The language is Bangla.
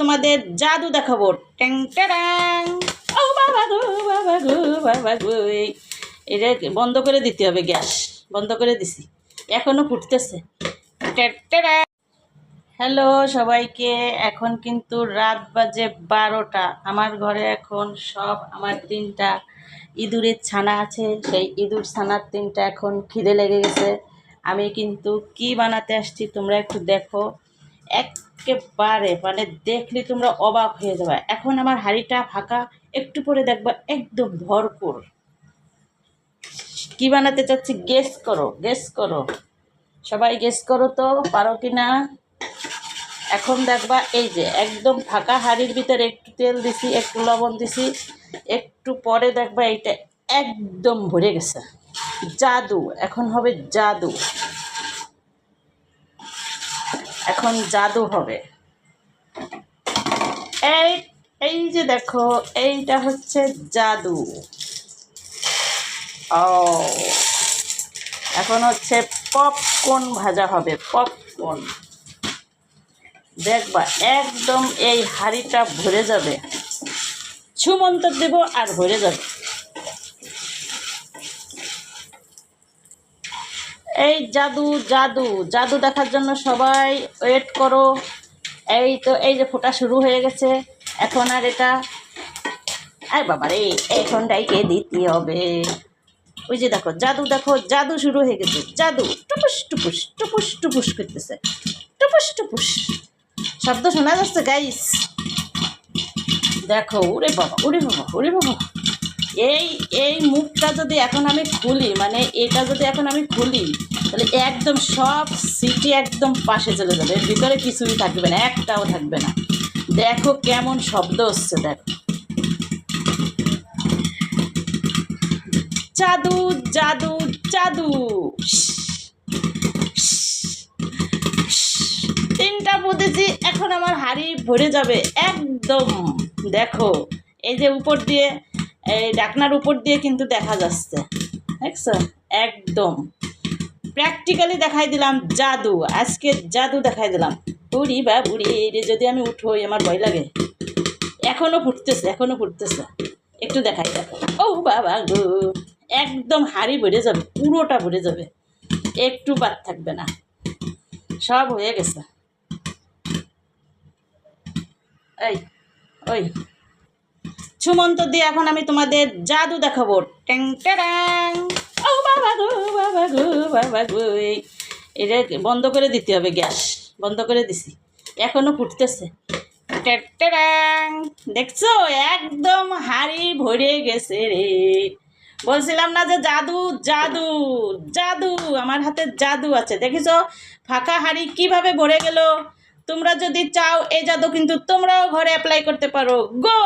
তোমাদের জাদু দেখাবো। ট্যাং ট্যাং ও বাবা বাবা এটা বন্ধ করে দিতে হবে গ্যাস, বন্ধ করে দিছি। এখনও ফুটতেছে। হ্যালো সবাইকে, এখন কিন্তু রাত বাজে বারোটা। আমার ঘরে এখন সব আমার তিনটা ইঁদুরের ছানা আছে। সেই ইঁদুর ছানার তিনটা এখন খিদে লেগে গেছে। আমি কিন্তু কি বানাতে আসছি তোমরা একটু দেখো। একেবারে মানে দেখলে তোমরা অবাক হয়ে যাবে। এখন আমার হাঁড়িটা ফাঁকা, একটু পরে দেখবা একদম ভরপুর। কি বানাতে চাচ্ছি? গেস করো গেস করো। সবাই গেস করো তো, পারো কি না এখন দেখবা এই যে, একদম ফাঁকা হাঁড়ির ভিতরে একটু তেল দিছি, একটু লবণ দিছি, একটু পরে দেখবা এইটা একদম ভরে গেছে। জাদু, এখন হবে জাদু। এখন জাদু হবে। এই এই যে দেখো, এইটা হচ্ছে জাদু। ও, এখন হচ্ছে পপকর্ন ভাজা হবে, পপকর্ন। দেখবা, একদম এই হাঁড়িটা ভরে যাবে। ছুমন্তর দেব আর ভরে যাবে। এই জাদু জাদু জাদু দেখার জন্য সবাই ওয়েট করো। এই তো, এই যে ফোটা শুরু হয়ে গেছে। এখন আর এটা আয় বাবা রে এখন ডাইকে দিতে হবে? ওই যে দেখো, জাদু দেখো, জাদু শুরু হয়ে গেছে। জাদু, টুপুস টুপুস টুপুস টুপুস করতেছে। টুপুস টুপুস। শব্দ শোনা যাচ্ছে গাইস দেখো, ওরে বাবা ওরে বাবা ওরে বাবা। এই এই মুখটা যদি এখন আমি খুলি মানে এটা যদি এখন আমি খুলি, তাহলে একদম সব সিটি একদম পাশে চলে যাবে। ভিতরে কিছুই থাকবে না, একটাও থাকবে না। দেখো কেমন শব্দ হচ্ছে, দেখো। জাদু জাদু জাদু। তিনটা বুঝেছি এখন আমার হাড়ি ভরে যাবে, একদম। দেখো, এই যে উপর দিয়ে এই ডাকনার উপর দিয়ে কিন্তু দেখা যাচ্ছে। দেখছ? একদম। প্র্যাকটিক্যালি দেখাই দিলাম জাদু। আজকে জাদু দেখাই দিলাম। বুড়ি বা বুড়ি রে যদি আমি উঠোই, আমার ভয় লাগে। এখনও ফুটতেছে এখনও ফুটতেছে। একটু দেখাই, দেখো। ও বাবা গো! একদম হাড়ি ভরে যাবে, পুরোটা ভরে যাবে। একটু বাদ থাকবে না। সব হয়ে গেছে। এই, ওই। সুমন্ত দিয়ে এখন আমি তোমাদের জাদু দেখাবো। ট্যাং ও বাবা গো বাবা গো বাবা গো এটা বন্ধ করে দিতে হবে গ্যাস, বন্ধ করে দিছি। এখনও ফুটতেছে। ট্যাং দেখছ? একদম হাড়ি ভরে গেছে রে। বলছিলাম না যে জাদু জাদু জাদু, আমার হাতে জাদু আছে। দেখিছো? ফাঁকা হাড়ি কীভাবে ভরে গেল? তোমরা যদি চাও এই জাদু কিন্তু তোমরাও ঘরে অ্যাপ্লাই করতে পারো। গো